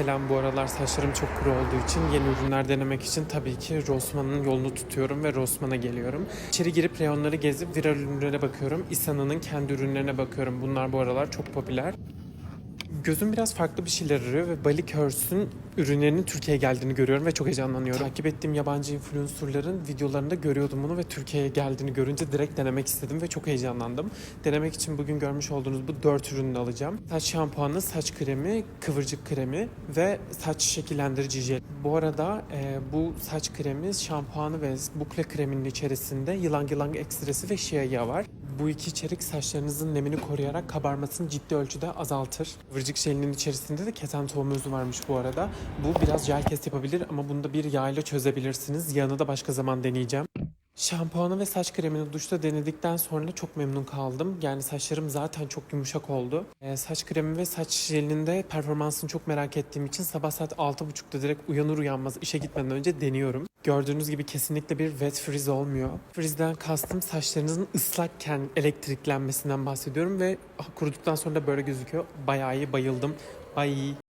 Selam bu aralar saçlarım çok kuru olduğu için yeni ürünler denemek için tabii ki Rossmann'ın yolunu tutuyorum ve Rossmann'a geliyorum. İçeri girip reyonları gezip viral ürünlere bakıyorum. Isana'nın kendi ürünlerine bakıyorum. Bunlar bu aralar çok popüler. Gözüm biraz farklı bir şeyler arıyor ve Bali ürünlerinin Türkiye'ye geldiğini görüyorum ve çok heyecanlanıyorum. Takip ettiğim yabancı influencerların videolarında görüyordum bunu ve Türkiye'ye geldiğini görünce direkt denemek istedim ve çok heyecanlandım. Denemek için bugün görmüş olduğunuz bu dört ürünü alacağım. Saç şampuanı, saç kremi, kıvırcık kremi ve saç şekillendirici jel. Bu arada e, bu saç kremi, şampuanı ve bukle kreminin içerisinde yılan yılan ekstresi ve şia yağı var. Bu iki içerik saçlarınızın nemini koruyarak kabarmasını ciddi ölçüde azaltır. Kıvırcık jelinin içerisinde de keten tohum özü varmış bu arada. Bu biraz jel kes yapabilir ama bunu da bir yağ ile çözebilirsiniz. Yağını da başka zaman deneyeceğim. Şampuanı ve saç kremini duşta denedikten sonra çok memnun kaldım. Yani saçlarım zaten çok yumuşak oldu. Ee, saç kremi ve saç jelinin de performansını çok merak ettiğim için sabah saat 6.30'da direkt uyanır uyanmaz işe gitmeden önce deniyorum. Gördüğünüz gibi kesinlikle bir wet freeze olmuyor. Freeze'den kastım saçlarınızın ıslakken elektriklenmesinden bahsediyorum ve kuruduktan sonra da böyle gözüküyor. Bayağı iyi bayıldım. Bye.